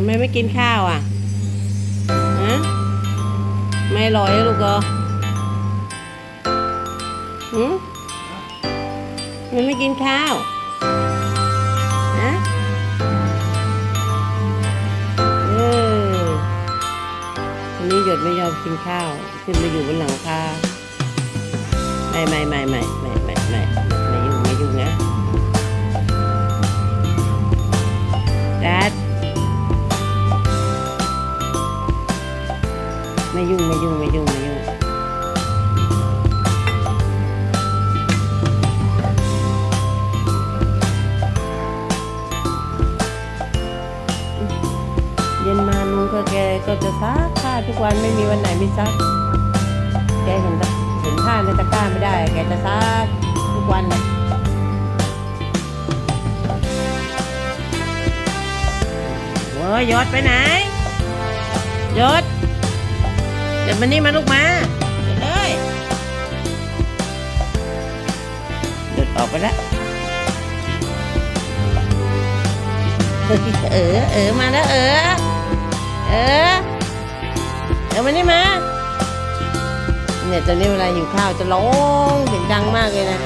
ทำไมไม่กินข้าวอะฮะไม่อร่อยลูกเหรอหืมมันไม่กินข้าวฮะเออวันนี้หยดไม่ยอมกินข้าว ขึ้นไปอยู่บนหลังคาไม่ไม่ไม่ไม่ไม่ไม่ไม่ไม่ยุ่งไม่ยุ่งนะดั ไม่ยุ่งไม่ยุ่งไม่ยุ่งไม่ยุ่งเย็นมาลุงก็แกก็จะซักผ้าทุกวันไม่มีวันไหนไม่ซัก แกเห็นเห็นผ้าในตะกร้าไม่ได้ แกจะซักทุกวันเลยโอ้ยยศไปไหนยศ ดี๋ยวมันนี่มาลูกมาเดี๋ยวเลยหลุดออกไปแล้วเออเออมาแล้วเออ เออเออมานี่มาเนี่ยตอนนี้เวลาหิวข้าวจะร้องเสียงดังมากเลยนะ